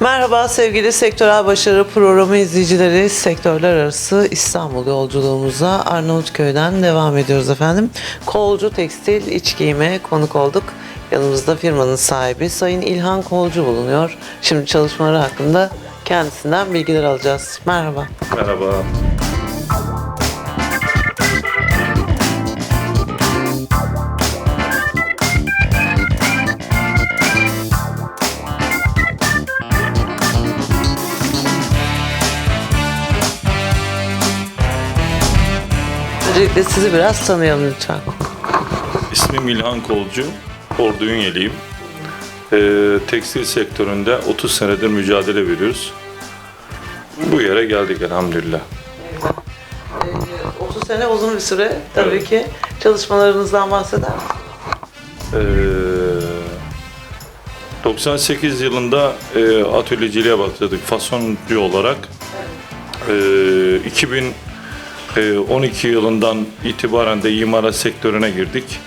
Merhaba sevgili Sektörel Başarı Programı izleyicileri. Sektörler arası İstanbul yolculuğumuza Arnavutköy'den devam ediyoruz efendim. Kolcu Tekstil İç Giyime konuk olduk. Yanımızda firmanın sahibi Sayın İlhan Kolcu bulunuyor. Şimdi çalışmaları hakkında kendisinden bilgiler alacağız. Merhaba. Merhaba. Öncelikle sizi biraz tanıyalım lütfen. İsmim İlhan Kolcu. Ordu Ünyeliyim. Ee, tekstil sektöründe 30 senedir mücadele veriyoruz. Bu yere geldik elhamdülillah. 30 Ee, sene uzun bir süre tabii Evet. ki. Çalışmalarınızdan bahseder misiniz? Ee, 98 yılında e, atölyeciliğe başladık fasoncu olarak. Ee, 2012 yılından itibaren de imalat sektörüne girdik.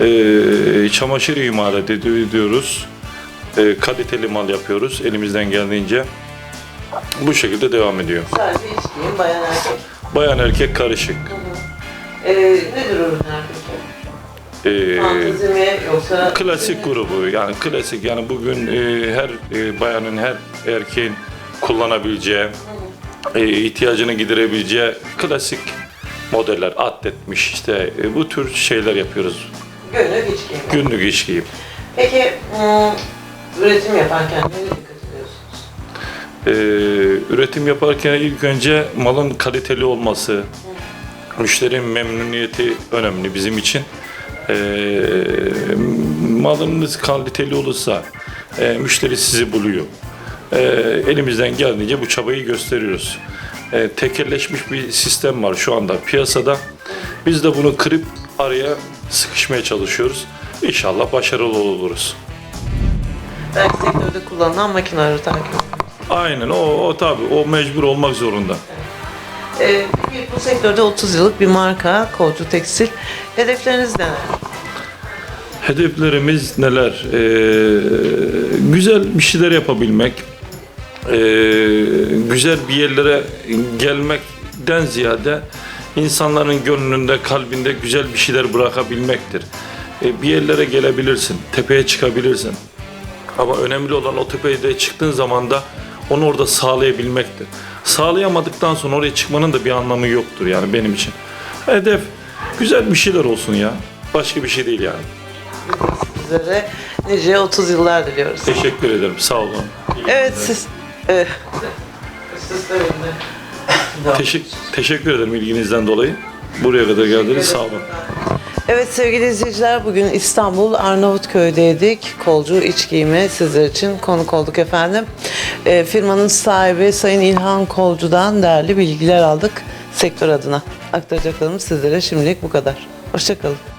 Ee, çamaşır imalat ediyoruz. Ee, kaliteli mal yapıyoruz elimizden geldiğince. Bu şekilde devam ediyor. Sadece iç giyim, bayan erkek. Bayan erkek karışık. Ee, nedir ürünler peki? Ee, Fantezi mi yoksa... Klasik grubu yani klasik yani bugün e, her e, bayanın her erkeğin kullanabileceği e, ihtiyacını giderebileceği klasik modeller atletmiş işte e, bu tür şeyler yapıyoruz Günlük iç giyim. günlük iş giyim. Peki ım, üretim yaparken ne dikkat ediyorsunuz? E, üretim yaparken ilk önce malın kaliteli olması müşterinin memnuniyeti önemli bizim için. E, malınız kaliteli olursa e, müşteri sizi buluyor. E, elimizden geldiğince bu çabayı gösteriyoruz. E, tekelleşmiş bir sistem var şu anda piyasada. Biz de bunu kırıp araya sıkışmaya çalışıyoruz. İnşallah başarılı oluruz. Belki sektörde kullanılan makineleri takip. Aynen o, o tabii o mecbur olmak zorunda. Ee, peki bu sektörde 30 yıllık bir marka, Kolcu Tekstil. Hedefleriniz neler? Hedeflerimiz neler? Ee, güzel bir şeyler yapabilmek, ee, güzel bir yerlere gelmekten ziyade insanların gönlünde, kalbinde güzel bir şeyler bırakabilmektir. Ee, bir yerlere gelebilirsin, tepeye çıkabilirsin. Ama önemli olan o tepeye de çıktığın zaman da onu orada sağlayabilmektir. Sağlayamadıktan sonra oraya çıkmanın da bir anlamı yoktur yani benim için. Hedef güzel bir şeyler olsun ya. Başka bir şey değil yani. Sizlere nice 30 yıllar diliyoruz. Teşekkür ederim. Sağ olun. Evet siz... Evet. Öyle. Teşekkür, ederim ilginizden dolayı. Buraya kadar geldiniz. Sağ olun. Evet sevgili izleyiciler bugün İstanbul Arnavutköy'deydik. Kolcu iç giyimi sizler için konuk olduk efendim. Ee, firmanın sahibi Sayın İlhan Kolcu'dan değerli bilgiler aldık sektör adına. Aktaracaklarımız sizlere şimdilik bu kadar. Hoşçakalın.